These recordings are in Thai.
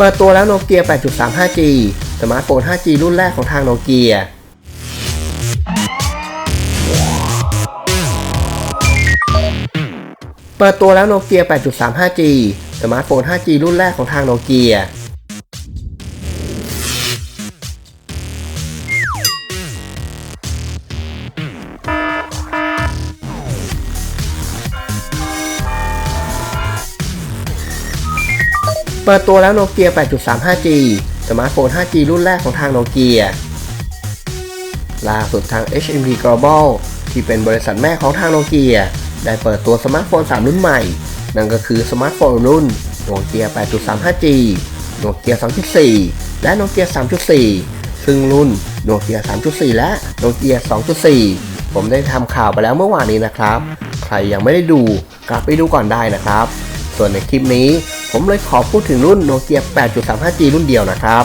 เปิดตัวแล้วโนเกีย 8.3 5G สมาร์ทโฟน 5G รุ่นแรกของทางโนเกียเปิดตัวแล้วโนเกีย 8.3 5G สมาร์ทโฟน 5G รุ่นแรกของทางโนเกีย เปิดตัวแล้วโนเกีย 8.3 5G สมาร์ทโฟน 5G รุ่นแรกของทางโนเกียล่าสุดทาง HMD Global ที่เป็นบริษัทแม่ของทางโนเกีย ได้เปิดตัวสมาร์ทโฟน 3 รุ่นใหม่ นั่นก็คือสมาร์ทโฟนรุ่นโนเกีย 8.3 5G โนเกีย 2.4 และโนเกีย 3.4 ซึ่งรุ่นโนเกีย 3.4 และโนเกีย 2.4 ผมได้ทำข่าวไปแล้วเมื่อวานนี้นะครับ ใครยังไม่ได้ดูกลับไปดูก่อนได้นะครับ ส่วนในคลิปนี้ ผมเลยขอพูดถึงรุ่นโนเกีย 8.35G รุ่นเดียวนะครับ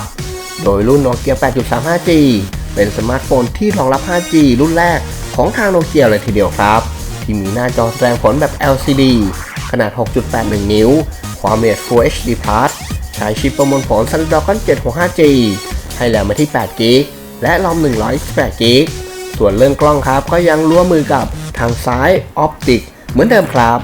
โดยรุ่นโนเกีย 8.35G เป็นสมาร์ทโฟนที่รองรับ 5G รุ่นแรกของทางโนเกียเลยทีเดียวครับ ที่มีหน้าจอแสดงผลแบบ LCD ขนาด 6.81 นิ้ว ความละเอียด Full HD Plus ใช้ชิปประมวลผล Snapdragon 765G ให้แรมมาที่8 g b และรอม128 g b ส่วนเรื่องกล้องครับก็ยังร่วมมือกับทางซ้ายออปติกเหมือนเดิมครับ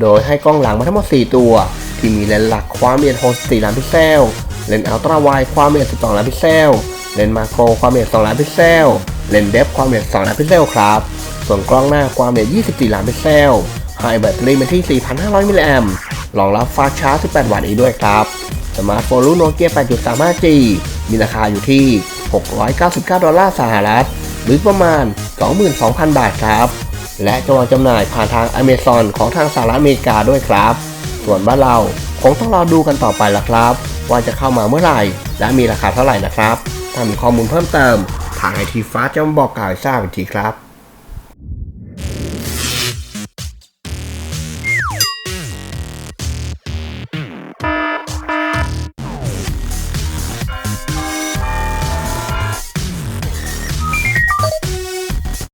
โดยให้กล้องหลังมาทั้งหมด 4 ตัว ที่มีเลนส์หลักความละเอียด64ล้านพิกเซล เลนส์อัลตร้าไวด์ความละเอียด12ล้านพิกเซล เลนส์มาโครความละเอียด2ล้านพิกเซล เลนส์เดฟความละเอียด2ล้านพิกเซลครับ ส่วนกล้องหน้าความละเอียด24ล้านพิกเซลให้แบตเตอรี่มาที่ 4,500 มิลลิแอมป์รองรับฟาสชาร์จ 18 วัตต์อีกด้วยครับ สมาร์ทโฟนรุ่นโนเกีย 8.35G มีราคาอยู่ที่ 699 ดอลลาร์สหรัฐ หรือประมาณ 22,000 บาทครับ และจะวางจำหน่ายผ่านทาง Amazon ของทางสหรัฐอเมริกาด้วยครับ ส่วนบ้านเราคงต้องรอดูกันต่อไปละครับ ว่าจะเข้ามาเมื่อไหร่ และมีราคาเท่าไหร่นะครับ ถ้ามีข้อมูลเพิ่มเติม ทางไอทีฟ้าจะมาบอกกล่าวให้ทราบอีกทีครับ